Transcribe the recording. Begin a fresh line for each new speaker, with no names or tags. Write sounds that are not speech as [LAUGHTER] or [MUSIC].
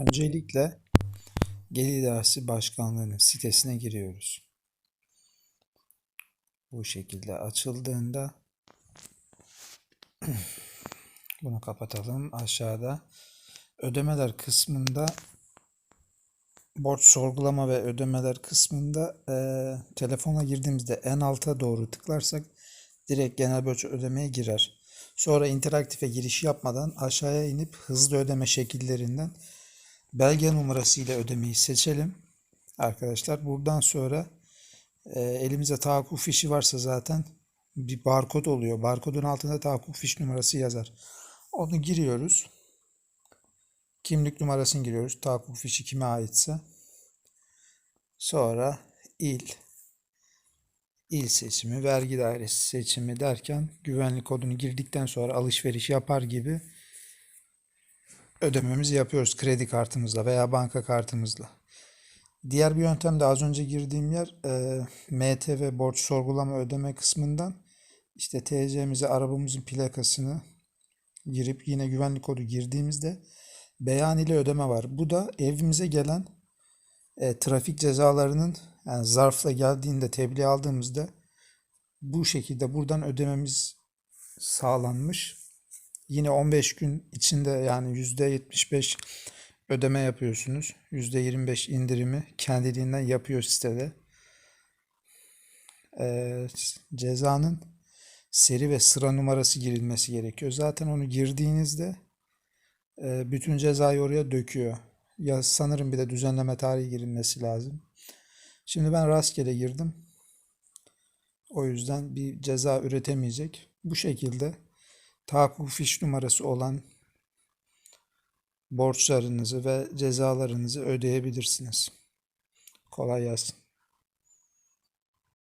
Öncelikle Gelir İdaresi Başkanlığı'nın sitesine giriyoruz. Bu şekilde açıldığında [CLEARS THROAT] bunu kapatalım. Aşağıda ödemeler kısmında borç sorgulama ve ödemeler kısmında eee telefona girdiğimizde en alta doğru tıklarsak direkt genel borç ödemeye girer. Sonra interaktife giriş yapmadan aşağıya inip hızlı ödeme şekillerinden belge numarası ile ödemeyi seçelim. Arkadaşlar buradan sonra e, elimize tahakkuk fişi varsa zaten bir barkod oluyor. Barkodun altında tahakkuk fiş numarası yazar. Onu giriyoruz. Kimlik numarasını giriyoruz. Tahakkuk fişi kime aitse. Sonra il, il seçimi, vergi dairesi seçimi derken güvenlik kodunu girdikten sonra alışveriş yapar gibi ödememizi yapıyoruz kredi kartımızla veya banka kartımızla. Diğer bir yöntem de az önce girdiğim yer e, MTV borç sorgulama ödeme kısmından işte TC'mizi arabamızın plakasını girip yine güvenlik kodu girdiğimizde beyan ile ödeme var. Bu da evimize gelen e, trafik cezalarının yani zarfla geldiğinde tebliğ aldığımızda bu şekilde buradan ödememiz sağlanmış. Yine 15 gün içinde yani %75 ödeme yapıyorsunuz. %25 indirimi kendiliğinden yapıyor sitede. Ee, cezanın seri ve sıra numarası girilmesi gerekiyor. Zaten onu girdiğinizde e, bütün cezayı oraya döküyor. Ya sanırım bir de düzenleme tarihi girilmesi lazım. Şimdi ben rastgele girdim. O yüzden bir ceza üretemeyecek. Bu şekilde tahakkuk fiş numarası olan borçlarınızı ve cezalarınızı ödeyebilirsiniz. Kolay gelsin.